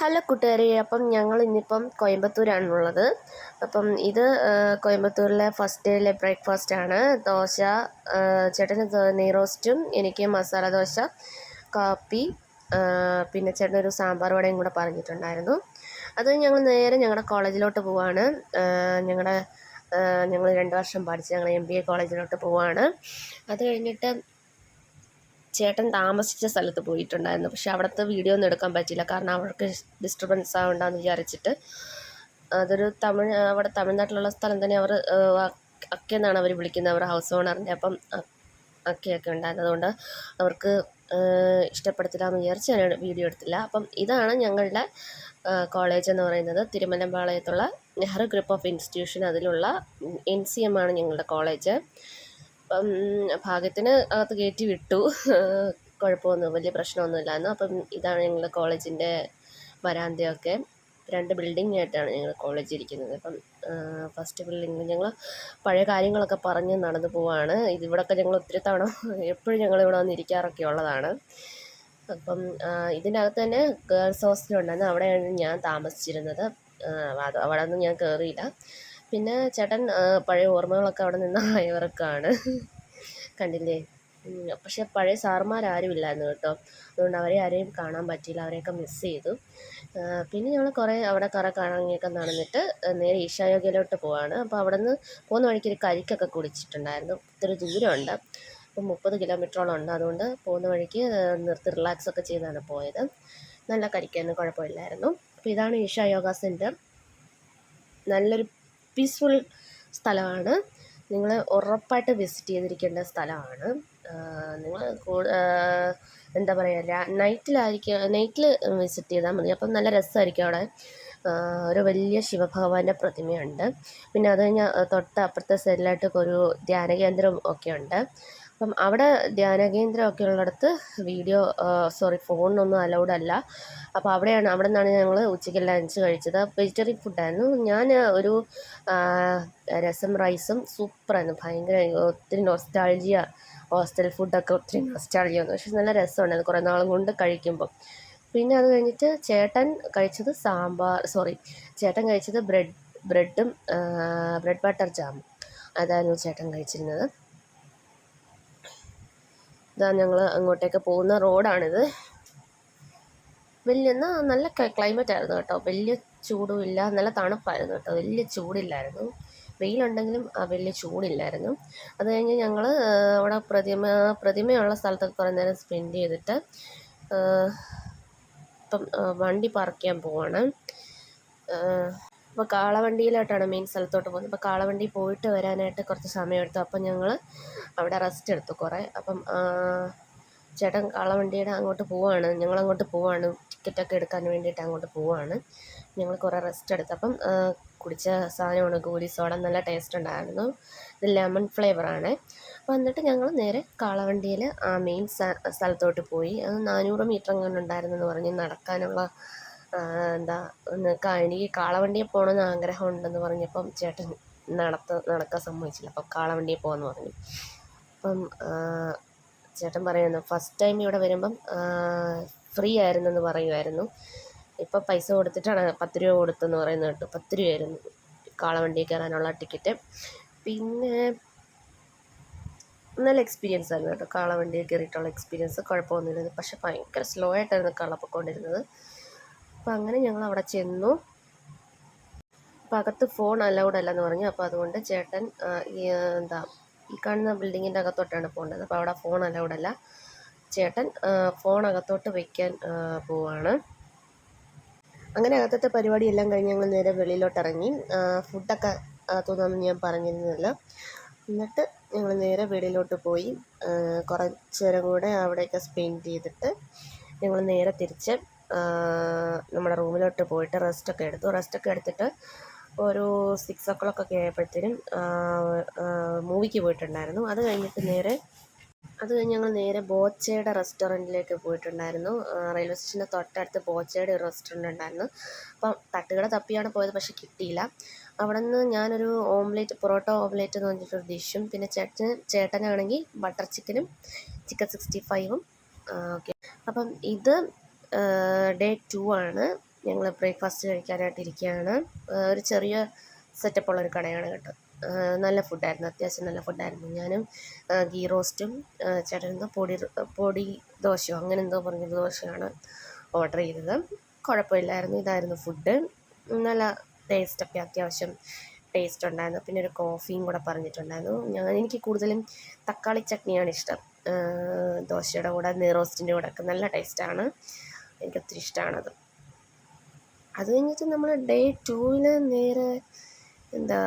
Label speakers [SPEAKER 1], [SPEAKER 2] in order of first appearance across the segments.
[SPEAKER 1] Hello കൂട്ടുകാരെ അപ്പം ഞങ്ങൾ ഇന്നിപ്പം കോയമ്പത്തൂരാണുള്ളത്. അപ്പം ഇത് കോയമ്പത്തൂരിലെ ഫസ്റ്റ് ഡേയിലെ ബ്രേക്ക്ഫാസ്റ്റ് ആണ്. ദോശ ചേട്ടന് നെയ്റോസ്റ്റും എനിക്ക് മസാല ദോശ കാപ്പി പിന്നെ ചേട്ടൻ ഒരു സാമ്പാർ വടയും കൂടെ പറഞ്ഞിട്ടുണ്ടായിരുന്നു. അത് ഞങ്ങൾ നേരെ ഞങ്ങളുടെ കോളേജിലോട്ട് പോവാണ്. ഞങ്ങളുടെ ഞങ്ങൾ രണ്ട് വർഷം പഠിച്ച് ഞങ്ങൾ എം ബി എ കോളേജിലോട്ട് പോവാണ്. അത് കഴിഞ്ഞിട്ട് ചേട്ടൻ താമസിച്ച സ്ഥലത്ത് പോയിട്ടുണ്ടായിരുന്നു. പക്ഷെ അവിടുത്തെ വീഡിയോ ഒന്നും എടുക്കാൻ പറ്റിയില്ല. കാരണം അവർക്ക് ഡിസ്റ്റർബൻസ് ആവണ്ടെന്ന് വിചാരിച്ചിട്ട്. അതൊരു തമിഴ് അവിടെ തമിഴ്നാട്ടിലുള്ള സ്ഥലം തന്നെ അവർ അക്കെ എന്നാണ് അവർ വിളിക്കുന്നത്. അവർ ഹൗസ് ഓണറിന്റെ അപ്പം അക്കയൊക്കെ ഉണ്ടായിരുന്നു. അതുകൊണ്ട് അവർക്ക് ഇഷ്ടപ്പെടുത്തില്ല എന്ന് വിചാരിച്ച് ഞാൻ വീഡിയോ എടുത്തില്ല. അപ്പം ഇതാണ് ഞങ്ങളുടെ കോളേജ് എന്ന് പറയുന്നത്. തിരുമലമ്പാളയത്തുള്ള നെഹ്റു ഗ്രൂപ്പ് ഓഫ് ഇൻസ്റ്റിറ്റ്യൂഷൻ അതിലുള്ള എൻ സി എം ആണ് ഞങ്ങളുടെ കോളേജ് അപ്പം ഭാഗ്യത്തിന് അകത്ത് കയറ്റി വിട്ടു. കുഴപ്പമൊന്നും വലിയ പ്രശ്നമൊന്നുമില്ലായിരുന്നു. അപ്പം ഇതാണ് ഞങ്ങളുടെ കോളേജിന്റെ വരാന്തയൊക്കെ. രണ്ട് ബിൽഡിംഗ് ആയിട്ടാണ് ഞങ്ങൾ കോളേജ് ഇരിക്കുന്നത്. അപ്പം ഫസ്റ്റ് ബിൽഡിംഗ് ഞങ്ങൾ പഴയ കാര്യങ്ങളൊക്കെ പറഞ്ഞ് നടന്നു പോവാണ്. ഇതിവിടെയൊക്കെ ഞങ്ങൾ ഒത്തിരി തവണ എപ്പോഴും ഞങ്ങൾ ഇവിടെ വന്ന് ഇരിക്കാറൊക്കെ ഉള്ളതാണ്. അപ്പം ഇതിന്റെ അകത്ത് തന്നെ ഗേൾസ് ഹോസ്റ്റൽ ഉണ്ടായിരുന്നു അവിടെയാണ് ഞാൻ താമസിച്ചിരുന്നത്. അവിടെ ഒന്നും ഞാൻ കയറിയില്ല പിന്നെ ചേട്ടൻ പഴയ ഓർമ്മകളൊക്കെ അവിടെ നിന്നായവർക്കാണ് കണ്ടില്ലേ? പക്ഷെ പഴയ സാറുമാരാരും ഇല്ലായിരുന്നു കേട്ടോ. അതുകൊണ്ട് അവരെ ആരെയും കാണാൻ പറ്റിയില്ല. അവരെയൊക്കെ മിസ് ചെയ്തു. പിന്നെ ഞങ്ങൾ കുറേ അവിടെ കുറേ കറങ്ങിയൊക്കെ നടന്നിട്ട് നേരെ ഈശായോഗയിലോട്ട് പോവാണ്. അപ്പോൾ അവിടെ നിന്ന് പോകുന്ന വഴിക്ക് ഒരു കരിക്കൊക്കെ കുടിച്ചിട്ടുണ്ടായിരുന്നു. ഒത്തിരി ദൂരമുണ്ട്. അപ്പം മുപ്പത് കിലോമീറ്ററോളം ഉണ്ട്. അതുകൊണ്ട് പോകുന്ന വഴിക്ക് നിർത്തി റിലാക്സ് ഒക്കെ ചെയ്താണ് പോയത്. നല്ല കരിക്കായിരുന്നു. കുഴപ്പമില്ലായിരുന്നു. അപ്പോൾ ഇതാണ് ഈശായോഗ യോഗ സെന്റർ നല്ലൊരു പീസ്ഫുൾ സ്ഥലമാണ്. നിങ്ങൾ ഉറപ്പായിട്ട് വിസിറ്റ് ചെയ്തിരിക്കേണ്ട സ്ഥലമാണ്. നിങ്ങൾ എന്താ പറയുക നൈറ്റിലായിരിക്കും നൈറ്റിൽ വിസിറ്റ് ചെയ്താൽ മതി. അപ്പം നല്ല രസമായിരിക്കും അവിടെ. ഒരു വലിയ ശിവഭഗവാന്റെ പ്രതിമയുണ്ട്. പിന്നെ അത് കഴിഞ്ഞാൽ തൊട്ട് അപ്പുറത്തെ സൈഡിലായിട്ടൊക്കെ ഒരു ധ്യാനകേന്ദ്രം ഒക്കെ ഉണ്ട് അപ്പം അവിടെ ധ്യാന കേന്ദ്രം ഒക്കെ ഉള്ളിടത്ത് വീഡിയോ സോറി ഫോണിനൊന്നും അലൗഡ് അല്ല അപ്പോൾ അവിടെയാണ് അവിടെ നിന്നാണ് ഞങ്ങൾ ഉച്ചയ്ക്ക് ലഞ്ച് കഴിച്ചത്. വെജിറ്റേറിയൻ ഫുഡായിരുന്നു ഞാൻ ഒരു രസം റൈസും സൂപ്പറായിരുന്നു ഭയങ്കര ഒത്തിരി നോസ്റ്റാൾജിയ ഹോസ്റ്റൽ ഫുഡൊക്കെ ഒത്തിരി നൊസ്റ്റാൾജിയ വന്നു പക്ഷേ നല്ല രസമുണ്ടായിരുന്നു കുറേ നാളും കൊണ്ട് കഴിക്കുമ്പം. പിന്നെ അത് കഴിഞ്ഞിട്ട് ചേട്ടൻ കഴിച്ചത് സാമ്പാർ സോറി ചേട്ടൻ കഴിച്ചത് ബ്രെഡ് ബ്രെഡും ബ്രെഡ് ബട്ടർ ജാമും. അതായിരുന്നു ചേട്ടൻ കഴിച്ചിരുന്നത്. ഇതാ ഞങ്ങൾ അങ്ങോട്ടേക്ക് പോകുന്ന റോഡാണിത്. വലിയ എന്നാൽ നല്ല ക്ലൈമറ്റ് ആയിരുന്നു കേട്ടോ. വലിയ ചൂടും ഇല്ല നല്ല തണുപ്പായിരുന്നു കേട്ടോ. വലിയ ചൂടില്ലായിരുന്നു. വെയിലുണ്ടെങ്കിലും വലിയ ചൂടില്ലായിരുന്നു. അത് കഴിഞ്ഞ് ഞങ്ങൾ അവിടെ പ്രതിമ പ്രതിമയുള്ള സ്ഥലത്തൊക്കെ കുറേ നേരം സ്പെൻഡ് ചെയ്തിട്ട് ഇപ്പം വണ്ടി പാർക്ക് ചെയ്യാൻ പോവാണ്. അപ്പോൾ കാളവണ്ടിയിലോട്ടാണ് മെയിൻ സ്ഥലത്തോട്ട് പോകുന്നത്. അപ്പോൾ കാളവണ്ടി പോയിട്ട് വരാനായിട്ട് കുറച്ച് സമയമെടുത്തു. അപ്പം ഞങ്ങൾ അവിടെ റെസ്റ്റ് എടുത്തു കുറേ. അപ്പം ചേട്ടൻ കാളവണ്ടിയുടെ അങ്ങോട്ട് പോവാണ്. ഞങ്ങൾ അങ്ങോട്ട് പോവാണ് ടിക്കറ്റൊക്കെ എടുക്കാൻ വേണ്ടിയിട്ട് അങ്ങോട്ട് പോവാണ്. ഞങ്ങൾ കുറേ റെസ്റ്റ് എടുത്തു. അപ്പം കുടിച്ച സാധനമാണ് ഗോലി സോഡ. നല്ല ടേസ്റ്റ് ഉണ്ടായിരുന്നു. ഇത് ലെമൺ ഫ്ലേവറാണ് അപ്പോൾ എന്നിട്ട് ഞങ്ങൾ നേരെ കാളവണ്ടിയിൽ ആ മെയിൻ സ്ഥലത്തോട്ട് പോയി. അത് നാനൂറ് മീറ്റർ എങ്ങനെ ഉണ്ടായിരുന്നെന്ന് പറഞ്ഞ് നടക്കാനുള്ള എന്താ ഒന്ന് എനിക്ക് കാളവണ്ടിയിൽ പോകണമെന്ന് ആഗ്രഹം ഉണ്ടെന്ന് പറഞ്ഞപ്പം ചേട്ടൻ നടത്ത നടക്കാൻ സമ്മതിച്ചില്ല. അപ്പം കാളവണ്ടിയിൽ പോകാമെന്ന് പറഞ്ഞു. അപ്പം ചേട്ടൻ പറയുന്നു ഫസ്റ്റ് ടൈം ഇവിടെ വരുമ്പം ഫ്രീ ആയിരുന്നെന്ന് പറയുമായിരുന്നു. ഇപ്പം പൈസ കൊടുത്തിട്ടാണ് പത്ത് രൂപ കൊടുത്തെന്ന് പറയുന്നത് കേട്ടു. പത്ത് രൂപയായിരുന്നു കാളവണ്ടിയിൽ കയറാനുള്ള ടിക്കറ്റ്. പിന്നെ നല്ല എക്സ്പീരിയൻസ് ആയിരുന്നു കേട്ടോ. കാളവണ്ടിയിൽ കയറിയിട്ടുള്ള എക്സ്പീരിയൻസ് കുഴപ്പമൊന്നുമില്ല പക്ഷെ ഭയങ്കര സ്ലോ ആയിട്ടായിരുന്നു കാള പൊയ്ക്കൊണ്ടിരുന്നത് അപ്പോൾ അങ്ങനെ ഞങ്ങൾ അവിടെ ചെന്നു. അപ്പം അകത്ത് ഫോൺ അലൗഡ് അല്ലെന്ന് പറഞ്ഞു. അപ്പോൾ അതുകൊണ്ട് ചേട്ടൻ എന്താ ഈ കാണുന്ന ബിൽഡിങ്ങിന്റെ അകത്തോട്ടാണ് പോകേണ്ടത്. അപ്പോൾ അവിടെ ഫോൺ അലൗഡ് അല്ല. ചേട്ടൻ ഫോൺ അകത്തോട്ട് വയ്ക്കാൻ പോവാണ്. അങ്ങനെ അകത്തത്തെ പരിപാടിയെല്ലാം കഴിഞ്ഞ് ഞങ്ങൾ നേരെ വെളിയിലോട്ട് ഇറങ്ങി ഫുഡൊക്കെ അകത്തുനിന്നൊന്നും ഞാൻ പറഞ്ഞിരുന്നില്ല എന്നിട്ട് ഞങ്ങൾ നേരെ വെളിയിലോട്ട് പോയി. കുറച്ച് നേരം കൂടെ അവിടെയൊക്കെ സ്പെൻഡ് ചെയ്തിട്ട് ഞങ്ങൾ നേരെ തിരിച്ച് നമ്മുടെ റൂമിലോട്ട് പോയിട്ട് റെസ്റ്റൊക്കെ എടുത്തു. റെസ്റ്റൊക്കെ എടുത്തിട്ട് ഒരു സിക്സ് ഒ ക്ലോക്ക് ഒക്കെ ആയപ്പോഴത്തേനും മൂവിക്ക് പോയിട്ടുണ്ടായിരുന്നു. അത് കഴിഞ്ഞിട്ട് നേരെ അത് കഴിഞ്ഞ് ഞങ്ങൾ നേരെ ബോച്ചയുടെ റെസ്റ്റോറന്റിലേക്ക് പോയിട്ടുണ്ടായിരുന്നു. റെയിൽവേ സ്റ്റേഷന്റെ തൊട്ടടുത്ത് ബോച്ചയുടെ ഒരു റെസ്റ്റോറന്റ് ഉണ്ടായിരുന്നു. അപ്പം തട്ടുകട തപ്പിയാണ് പോയത് പക്ഷേ കിട്ടിയില്ല. അവിടെ നിന്ന് ഞാനൊരു ഓംലേറ്റ് പൊറോട്ട ഓംലേറ്റ് എന്ന് പറഞ്ഞിട്ടൊരു ഡിഷും പിന്നെ ചേട്ടന് ചേട്ടനാണെങ്കിൽ ബട്ടർ ചിക്കനും ചിക്കൻ സിക്സ്റ്റി ഫൈവും ഓക്കെ അപ്പം ഇത് ഡേ ടു ആണ്. ഞങ്ങൾ ബ്രേക്ക്ഫാസ്റ്റ് കഴിക്കാനായിട്ട് ഇരിക്കുകയാണ് ഒരു ചെറിയ സെറ്റപ്പ് സെറ്റപ്പുള്ളൊരു കടയാണ് കേട്ടോ. നല്ല ഫുഡായിരുന്നു അത്യാവശ്യം നല്ല ഫുഡായിരുന്നു ഞാനും ഗീ റോസ്റ്റും ചേട്ടനെന്തോ പൊടി പൊടി ദോശയോ അങ്ങനെ എന്തോ പറഞ്ഞൊരു ദോശയാണ് ഓർഡർ ചെയ്തത്. കുഴപ്പമില്ലായിരുന്നു. ഇതായിരുന്നു ഫുഡ് നല്ല ടേസ്റ്റൊക്കെ അത്യാവശ്യം ടേസ്റ്റ് ഉണ്ടായിരുന്നു. പിന്നെ ഒരു കോഫിയും കൂടെ പറഞ്ഞിട്ടുണ്ടായിരുന്നു. ഞാൻ എനിക്ക് കൂടുതലും തക്കാളി ചട്നിയാണ് ഇഷ്ടം. ദോശയുടെ കൂടെ നെയ്റോസ്റ്റിന്റെ കൂടെ ഒക്കെ നല്ല ടേസ്റ്റാണ് എനിക്ക് ഒത്തിരി ഇഷ്ടമാണത് അത് കഴിഞ്ഞിട്ട് നമ്മൾ ഡേ ടൂവിൽ നേരെ എന്താ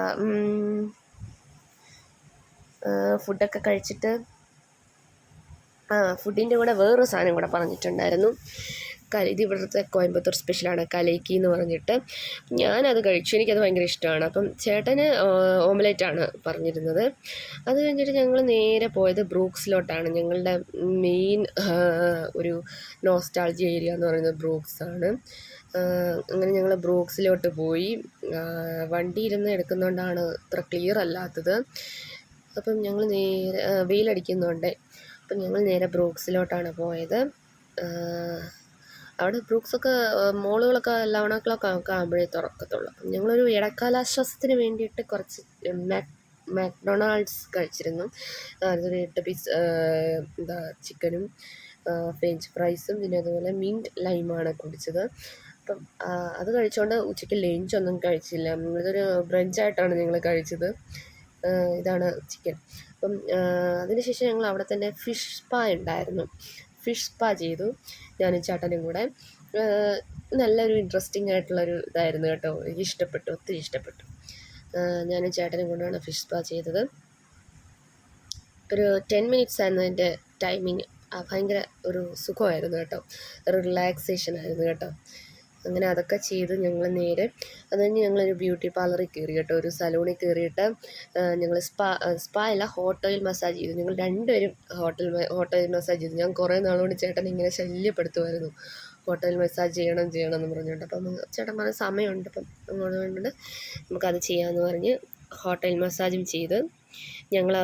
[SPEAKER 1] ഫുഡൊക്കെ കഴിച്ചിട്ട് ആ ഫുഡിന്റെ കൂടെ വേറൊരു സാധനം കൂടെ പറഞ്ഞിട്ടുണ്ടായിരുന്നു. കല ഇത് ഇവിടുത്തെ കോയമ്പത്തൂർ സ്പെഷ്യലാണ് കലൈക്കി എന്ന് പറഞ്ഞിട്ട്. ഞാനത് കഴിച്ചു. എനിക്കത് ഭയങ്കര ഇഷ്ടമാണ്. അപ്പം ചേട്ടന് ഓംലെറ്റാണ് പറഞ്ഞിരുന്നത്. അത് കഴിഞ്ഞിട്ട് ഞങ്ങൾ നേരെ പോയത് ബ്രൂക്സിലോട്ടാണ്. ഞങ്ങളുടെ മെയിൻ ഒരു നോസ്റ്റാൾജി ഏരിയ എന്ന് പറയുന്നത് ബ്രൂക്സ് ആണ് അങ്ങനെ ഞങ്ങൾ ബ്രൂക്സിലോട്ട് പോയി. വണ്ടി ഇരുന്ന് എടുക്കുന്നതുകൊണ്ടാണ് അത്ര ക്ലിയർ അല്ലാത്തത്. അപ്പം ഞങ്ങൾ നേരെ വെയിലടിക്കുന്നുണ്ട് അപ്പം ഞങ്ങൾ നേരെ ബ്രൂക്സിലോട്ടാണ് പോയത്. അവിടെ ബ്രൂക്സൊക്കെ മോളുകളൊക്കെ ലെവൻ ഓ ക്ലോക്ക് ഒക്കെ ആകുമ്പോഴേ തുറക്കത്തുള്ളൂ ഞങ്ങളൊരു ഇടക്കാലാശ്വാസത്തിന് വേണ്ടിയിട്ട് കുറച്ച് മാക് മാക്ഡൊണാൾഡ്സ് കഴിച്ചിരുന്നു. അതൊരു എട്ട് പീസ് എന്താ ചിക്കനും ഫ്രഞ്ച് ഫ്രൈസും പിന്നെ അതുപോലെ മിന്റ് ലൈമാണ് കുടിച്ചത്. അപ്പം അത് കഴിച്ചുകൊണ്ട് ഉച്ചയ്ക്ക് ലഞ്ചൊന്നും കഴിച്ചില്ല. ഇതൊരു ബ്രഞ്ചായിട്ടാണ് ഞങ്ങൾ കഴിച്ചത്. ഇതാണ് ചിക്കൻ. അപ്പം അതിനുശേഷം ഞങ്ങൾ അവിടെ തന്നെ ഫിഷ് സ്പാ ഉണ്ടായിരുന്നു. ഫിഷ് സ്പാ ചെയ്തു ഞാനും ചേട്ടനും കൂടെ. നല്ലൊരു ഇൻട്രസ്റ്റിംഗ് ആയിട്ടുള്ളൊരു ഇതായിരുന്നു കേട്ടോ. എനിക്ക് ഇഷ്ടപ്പെട്ടു ഒത്തിരി ഇഷ്ടപ്പെട്ടു. ഞാനും ചേട്ടനും കൊണ്ടാണ് ഫിഷ് സ്പാ ചെയ്തത്. ഒരു ടെൻ മിനിറ്റ്സ് ആയിരുന്നു എന്റെ ടൈമിങ് ഭയങ്കര ഒരു സുഖമായിരുന്നു കേട്ടോ. ഒരു റിലാക്സേഷൻ ആയിരുന്നു കേട്ടോ. അങ്ങനെ അതൊക്കെ ചെയ്ത് ഞങ്ങൾ നേരെ അത് കഴിഞ്ഞ് ഞങ്ങളൊരു ബ്യൂട്ടി പാർലറിൽ കയറി കേട്ടോ. ഒരു സലൂണിൽ കയറിയിട്ട് ഞങ്ങൾ സ്പാ സ്പാ അല്ല ഹോട്ട് ഓയിൽ മസാജ് ചെയ്തു. ഞങ്ങൾ രണ്ടുപേരും ഹോട്ടൽ ഹോട്ടലിൽ മസാജ് ചെയ്തു. ഞാൻ കുറേ നാളുകൊണ്ട് ചേട്ടൻ ഇങ്ങനെ ശല്യപ്പെടുത്തുമായിരുന്നു. ഹോട്ടൽ മസാജ് ചെയ്യണം ചെയ്യണം എന്ന് പറഞ്ഞുകൊണ്ട്. അപ്പം ചേട്ടൻ പറഞ്ഞ സമയമുണ്ട്. അപ്പം അതുകൊണ്ട് നമുക്കത് ചെയ്യാമെന്ന് പറഞ്ഞ് ഹോട്ടൽ മസാജും ചെയ്ത് ഞങ്ങൾ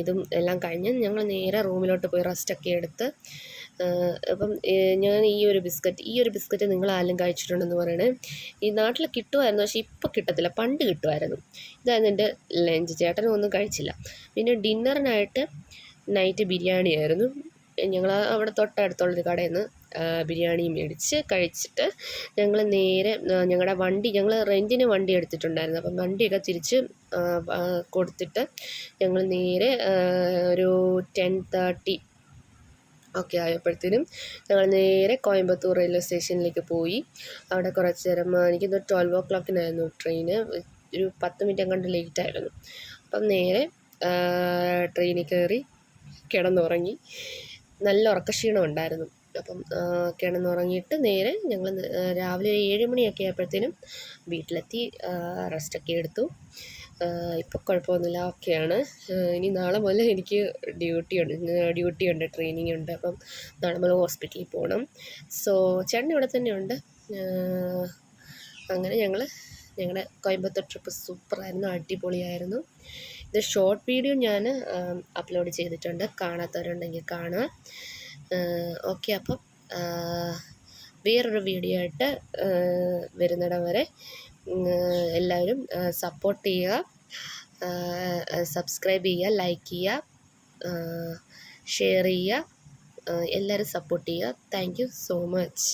[SPEAKER 1] ഇതും എല്ലാം കഴിഞ്ഞ് ഞങ്ങൾ നേരെ റൂമിലോട്ട് പോയി റെസ്റ്റൊക്കെ എടുത്ത് അപ്പം ഞാൻ ഈ ഒരു ബിസ്ക്കറ്റ് ഈ ഒരു ബിസ്ക്കറ്റ് നിങ്ങൾ ആരെങ്കിലും കഴിച്ചിട്ടുണ്ടെന്ന് പറയണേ. ഈ നാട്ടിൽ കിട്ടുമായിരുന്നു പക്ഷേ ഇപ്പം കിട്ടത്തില്ല. പണ്ട് കിട്ടുമായിരുന്നു ഇതായിരുന്നു എന്റെ ലഞ്ച്. ചേട്ടനും ഒന്നും കഴിച്ചില്ല. പിന്നെ ഡിന്നറിനായിട്ട് നൈറ്റ് ബിരിയാണി ആയിരുന്നു. ഞങ്ങൾ അവിടെ തൊട്ടടുത്തുള്ളൊരു കടയിൽ നിന്ന് ബിരിയാണി മേടിച്ച് കഴിച്ചിട്ട് ഞങ്ങൾ നേരെ ഞങ്ങളുടെ വണ്ടി ഞങ്ങൾ റെന്റിന് വണ്ടി എടുത്തിട്ടുണ്ടായിരുന്നു. അപ്പം വണ്ടിയൊക്കെ തിരിച്ച് കൊടുത്തിട്ട് ഞങ്ങൾ നേരെ ഒരു ടെൻ തേർട്ടി ഒക്കെ ആയപ്പോഴത്തേനും ഞങ്ങൾ നേരെ കോയമ്പത്തൂർ റെയിൽവേ സ്റ്റേഷനിലേക്ക് പോയി. അവിടെ കുറച്ച് നേരം എനിക്കിന്ന് ട്വൽവ് ഓ ക്ലോക്കിനായിരുന്നു ട്രെയിന് ഒരു പത്ത് മിനിറ്റ് അങ്ങോട്ട് ലേറ്റ് ആയിരുന്നു. അപ്പം നേരെ ട്രെയിനിൽ കയറി കിടന്നുറങ്ങി. നല്ല ഉറക്കക്ഷീണം ഉണ്ടായിരുന്നു. അപ്പം കിടന്നുറങ്ങിയിട്ട് നേരെ ഞങ്ങൾ രാവിലെ ഏഴ് മണിയൊക്കെ ആയപ്പോഴത്തേനും വീട്ടിലെത്തി റെസ്റ്റൊക്കെ എടുത്തു. ഇപ്പോൾ കുഴപ്പമൊന്നുമില്ല ഓക്കെയാണ്. ഇനി നാളെ മുതൽ എനിക്ക് ഡ്യൂട്ടി ഉണ്ട്. ഡ്യൂട്ടി ഉണ്ട് ട്രെയിനിങ് ഉണ്ട്. അപ്പം നാളെ മുതൽ ഹോസ്പിറ്റലിൽ പോകണം സോ ചേട്ടൻ ഇവിടെ തന്നെയുണ്ട് അങ്ങനെ ഞങ്ങൾ ഞങ്ങളുടെ കോയമ്പത്തൂർ ട്രിപ്പ് സൂപ്പറായിരുന്നു. അടിപൊളിയായിരുന്നു. ഇത് ഷോർട്ട് വീഡിയോ ഞാൻ അപ്ലോഡ് ചെയ്തിട്ടുണ്ട്. കാണാത്തവരുണ്ടെങ്കിൽ കാണുക ഓക്കെ അപ്പം വേറൊരു വീഡിയോ ആയിട്ട് വരുന്നിടം വരെ എല്ലാവരും സപ്പോർട്ട് ചെയ്യുക സബ്സ്ക്രൈബ് ചെയ്യുക ലൈക്ക് ചെയ്യുക ഷെയർ ചെയ്യുക എല്ലാവരും സപ്പോർട്ട് ചെയ്യുക. Thank you so much